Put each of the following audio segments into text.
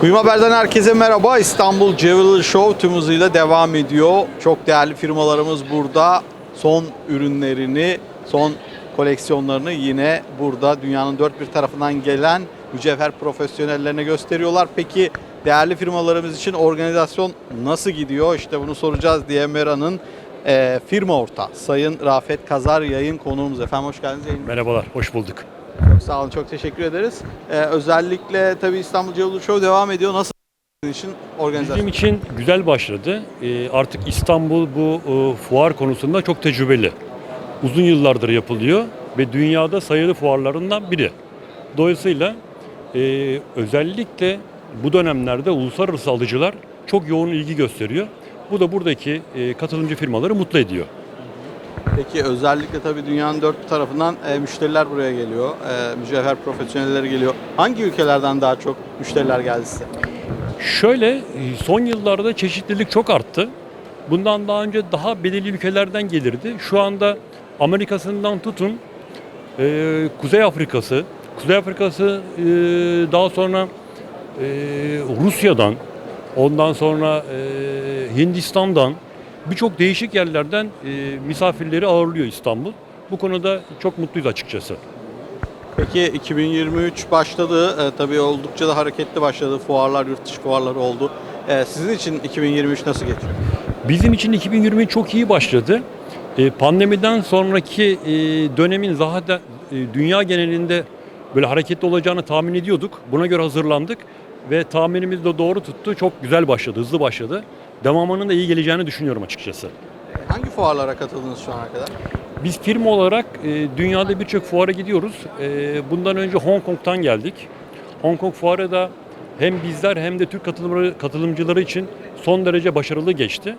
Kuyum Haber'den herkese merhaba. İstanbul Jewelry Show tüm hızıyla devam ediyor. Çok değerli firmalarımız burada. Son ürünlerini, son koleksiyonlarını yine burada dünyanın dört bir tarafından gelen mücevher profesyonellerine gösteriyorlar. Peki değerli firmalarımız için organizasyon nasıl gidiyor? İşte bunu soracağız diye Mera'nın eee, firma ortağı Sayın Rafet Kazar yayın konuğumuz. Efendim hoş geldiniz yayın. Merhabalar, hoş bulduk. Sağ olun, çok teşekkür ederiz. Ee, özellikle tabii İstanbul Jewelry Show devam ediyor. Nasıl için organizasyon? Bizim için güzel başladı. Ee, artık İstanbul bu e, fuar konusunda çok tecrübeli. Uzun yıllardır yapılıyor ve dünyada sayılı fuarlarından biri. Dolayısıyla e, özellikle bu dönemlerde uluslararası alıcılar çok yoğun ilgi gösteriyor. Bu da buradaki e, katılımcı firmaları mutlu ediyor. Peki özellikle tabii dünyanın dört tarafından e, müşteriler buraya geliyor. E, mücevher profesyonelleri geliyor. Hangi ülkelerden daha çok müşteriler geldi size? Şöyle e, son yıllarda çeşitlilik çok arttı. Bundan daha önce daha belirli ülkelerden gelirdi. Şu anda Amerika'sından tutun e, Kuzey Afrika'sı, Kuzey Afrika'sı e, daha sonra e, Rusya'dan, ondan sonra e, Hindistan'dan birçok değişik yerlerden e, misafirleri ağırlıyor İstanbul. Bu konuda çok mutluyuz açıkçası. Peki 2023 başladı. E, tabii oldukça da hareketli başladı. Fuarlar, yurt dışı fuarları oldu. E, sizin için 2023 nasıl geçiyor? Bizim için 2020 çok iyi başladı. E, Pandemiden sonraki e, dönemin zaten e, dünya genelinde böyle hareketli olacağını tahmin ediyorduk. Buna göre hazırlandık ve tahminimiz de doğru tuttu. Çok güzel başladı, hızlı başladı. Devamının da iyi geleceğini düşünüyorum açıkçası. Hangi fuarlara katıldınız şu ana kadar? Biz firma olarak e, dünyada birçok fuara gidiyoruz. E, bundan önce Hong Kong'tan geldik. Hong Kong fuarı da hem bizler hem de Türk katılımcıları, katılımcıları için son derece başarılı geçti.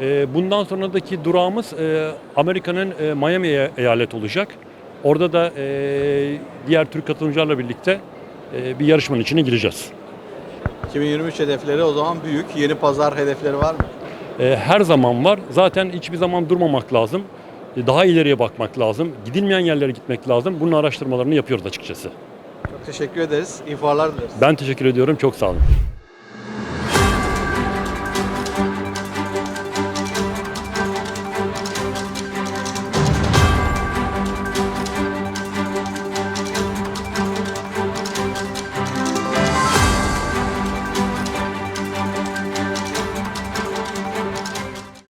E, bundan sonraki durağımız e, Amerika'nın e, Miami eya- eyalet olacak. Orada da e, diğer Türk katılımcılarla birlikte bir yarışmanın içine gireceğiz. 2023 hedefleri o zaman büyük. Yeni pazar hedefleri var mı? E, her zaman var. Zaten hiçbir zaman durmamak lazım. E, Daha ileriye bakmak lazım. Gidilmeyen yerlere gitmek lazım. Bunun araştırmalarını yapıyoruz açıkçası. Çok teşekkür ederiz. İyi fuarlar dileriz. Ben teşekkür ediyorum. Çok sağ olun.